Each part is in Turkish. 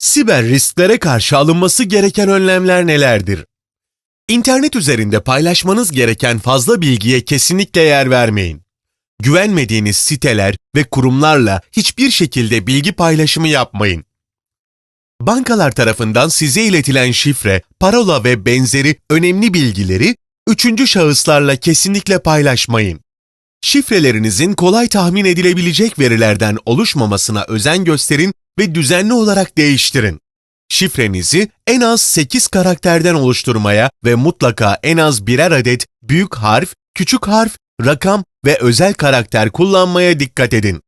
Siber risklere karşı alınması gereken önlemler nelerdir? İnternet üzerinde paylaşmanız gereken fazla bilgiye kesinlikle yer vermeyin. Güvenmediğiniz siteler ve kurumlarla hiçbir şekilde bilgi paylaşımı yapmayın. Bankalar tarafından size iletilen şifre, parola ve benzeri önemli bilgileri üçüncü şahıslarla kesinlikle paylaşmayın. Şifrelerinizin kolay tahmin edilebilecek verilerden oluşmamasına özen gösterin ve düzenli olarak değiştirin. Şifrenizi en az 8 karakterden oluşturmaya ve mutlaka en az birer adet büyük harf, küçük harf, rakam ve özel karakter kullanmaya dikkat edin.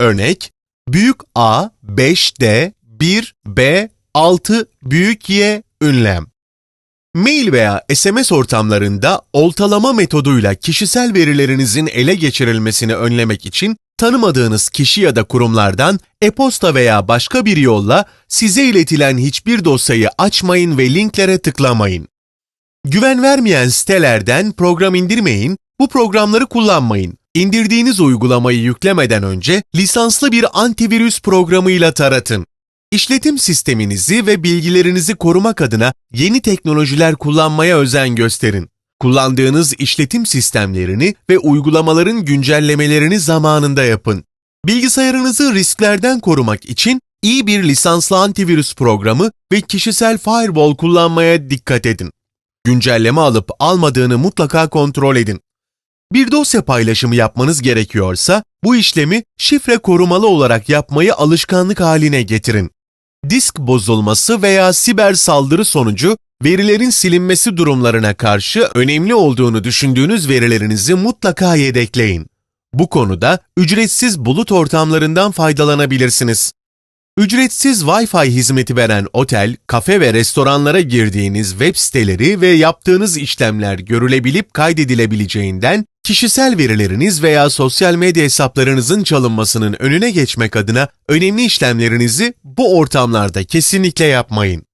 Örnek, büyük A, 5D, 1B, 6, büyük Y, ünlem. Mail veya SMS ortamlarında oltalama metoduyla kişisel verilerinizin ele geçirilmesini önlemek için tanımadığınız kişi ya da kurumlardan e-posta veya başka bir yolla size iletilen hiçbir dosyayı açmayın ve linklere tıklamayın. Güven vermeyen sitelerden program indirmeyin, bu programları kullanmayın. İndirdiğiniz uygulamayı yüklemeden önce lisanslı bir antivirüs programıyla taratın. İşletim sisteminizi ve bilgilerinizi korumak adına yeni teknolojiler kullanmaya özen gösterin. Kullandığınız işletim sistemlerini ve uygulamaların güncellemelerini zamanında yapın. Bilgisayarınızı risklerden korumak için iyi bir lisanslı antivirüs programı ve kişisel firewall kullanmaya dikkat edin. Güncelleme alıp almadığını mutlaka kontrol edin. Bir dosya paylaşımı yapmanız gerekiyorsa bu işlemi şifre korumalı olarak yapmayı alışkanlık haline getirin. Disk bozulması veya siber saldırı sonucu verilerin silinmesi durumlarına karşı önemli olduğunu düşündüğünüz verilerinizi mutlaka yedekleyin. Bu konuda ücretsiz bulut ortamlarından faydalanabilirsiniz. Ücretsiz Wi-Fi hizmeti veren otel, kafe ve restoranlara girdiğiniz web siteleri ve yaptığınız işlemler görülebilip kaydedilebileceğinden kişisel verileriniz veya sosyal medya hesaplarınızın çalınmasının önüne geçmek adına önemli işlemlerinizi bu ortamlarda kesinlikle yapmayın.